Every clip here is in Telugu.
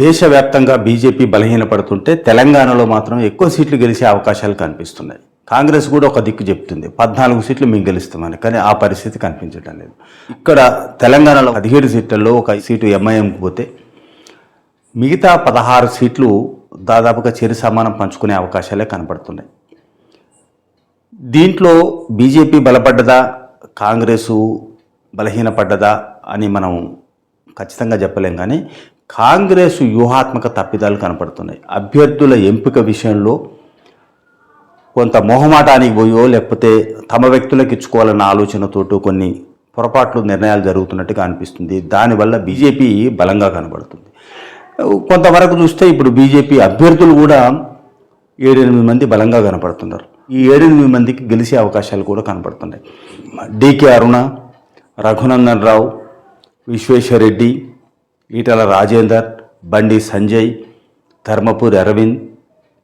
దేశవ్యాప్తంగా బీజేపీ బలహీనపడుతుంటే తెలంగాణలో మాత్రం ఎక్కువ సీట్లు గెలిచే అవకాశాలు కనిపిస్తున్నాయి. కాంగ్రెస్ కూడా ఒక దిక్కు చెప్తుంది. పద్నాలుగు సీట్లు మేము గెలుస్తామని కానీ ఆ పరిస్థితి కనిపించడం లేదు. ఇక్కడ తెలంగాణలో పదిహేడు సీట్లలో ఒక సీటు ఎంఐఎంకి పోతే మిగతా పదహారు సీట్లు దాదాపుగా చెరి సమానం పంచుకునే అవకాశాలే కనపడుతున్నాయి దీంట్లో బీజేపీ బలపడ్డదా కాంగ్రెసు బలహీనపడ్డదా అని మనం ఖచ్చితంగా చెప్పలేం. కానీ కాంగ్రెస్ వ్యూహాత్మక తప్పిదాలు కనపడుతున్నాయి. అభ్యర్థుల ఎంపిక విషయంలో కొంత మొహమాటానికి పోయో లేకపోతే తమ వ్యక్తులకు ఇచ్చుకోవాలన్న ఆలోచనతోటో కొన్ని పొరపాట్లు నిర్ణయాలు జరుగుతున్నట్టుగా అనిపిస్తుంది. దానివల్ల బీజేపీ బలంగా కనబడుతుంది. కొంతవరకు చూస్తే ఇప్పుడు బీజేపీ అభ్యర్థులు కూడా ఏడెనిమిది మంది బలంగా కనపడుతున్నారు. ఈ ఏడెనిమిది మందికి గెలిచే అవకాశాలు కూడా కనపడుతున్నాయి. డికే అరుణ రఘునందన్ రావు విశ్వేశ్వరరెడ్డి ఈటల రాజేందర్ బండి సంజయ్ ధర్మపూరి అరవింద్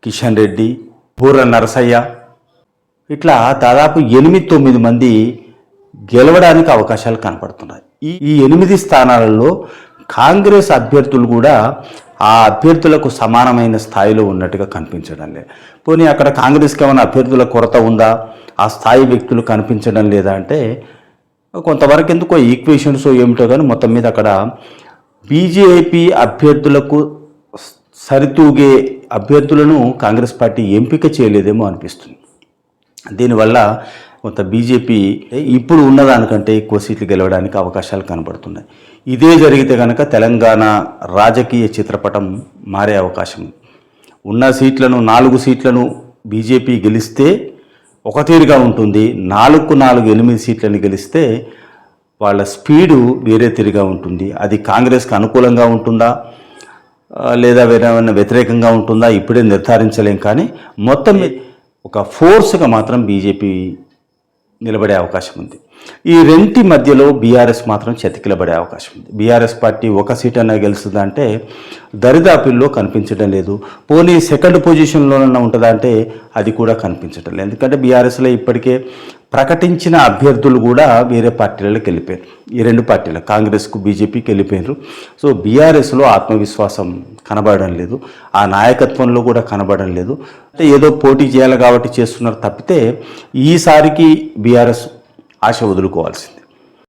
కిషన్ రెడ్డి బూర నరసయ్య. ఇట్లా దాదాపు ఎనిమిది తొమ్మిది మంది గెలవడానికి అవకాశాలు కనపడుతున్నాయి. ఈ ఈ ఎనిమిది స్థానాలలో కాంగ్రెస్ అభ్యర్థులు కూడా ఆ అభ్యర్థులకు సమానమైన స్థాయిలో ఉన్నట్టుగా కనిపించడం లేదు పోనీ అక్కడ కాంగ్రెస్కి ఏమైనా అభ్యర్థుల కొరత ఉందా? ఆ స్థాయి వ్యక్తులు కనిపించడం లేదా అంటే కొంతవరకు ఎందుకో ఈక్వేషన్స్ ఏమిటో కానీ మొత్తం మీద అక్కడ బీజేపీ అభ్యర్థులకు సరితూగే అభ్యర్థులను కాంగ్రెస్ పార్టీ ఎంపిక చేయలేదేమో అనిపిస్తుంది. దీనివల్ల కొంత బీజేపీ ఇప్పుడు ఉన్నదానికంటే ఎక్కువ సీట్లు గెలవడానికి అవకాశాలు కనబడుతున్నాయి. ఇదే జరిగితే కనుక తెలంగాణ రాజకీయ చిత్రపటం మారే అవకాశం ఉన్న సీట్లను నాలుగు సీట్లను బీజేపీ గెలిస్తే ఒక తీరుగా ఉంటుంది. నాలుగు నాలుగు ఎనిమిది సీట్లను గెలిస్తే వాళ్ళ స్పీడు వేరే తీరుగా ఉంటుంది. అది కాంగ్రెస్కి అనుకూలంగా ఉంటుందా? లేదా వేరే ఏమైనా వ్యతిరేకంగా ఉంటుందా? ఇప్పుడే నిర్ధారించలేం. కానీ మొత్తం ఒక ఫోర్స్గా మాత్రం బీజేపీ నిలబడే అవకాశం ఉంది. ఈ రెంటి మధ్యలో బీఆర్ఎస్ మాత్రం చతికిలబడే అవకాశం ఉంది. బీఆర్ఎస్ పార్టీ ఒక సీట్ అన్నా గెలుస్తుందంటే దరిదాపుల్లో కనిపించడం లేదు. పోనీ సెకండ్ పొజిషన్లోనన్నా ఉంటుందా అంటే అది కూడా కనిపించడం లేదు. ఎందుకంటే బీఆర్ఎస్లో ఇప్పటికే ప్రకటించిన అభ్యర్థులు కూడా వేరే పార్టీలకు వెళ్ళిపోయారు. ఈ రెండు పార్టీలు కాంగ్రెస్కు బీజేపీకి వెళ్ళిపోయారు. సో బీఆర్ఎస్లో ఆత్మవిశ్వాసం కనబడడం లేదు. ఆ నాయకత్వంలో కూడా కనబడడం లేదు. అంటే ఏదో పోటీ చేయాలి కాబట్టి చేస్తున్నారు తప్పితే ఈసారికి బీఆర్ఎస్ ఆశ వదులుకోవాల్సింది.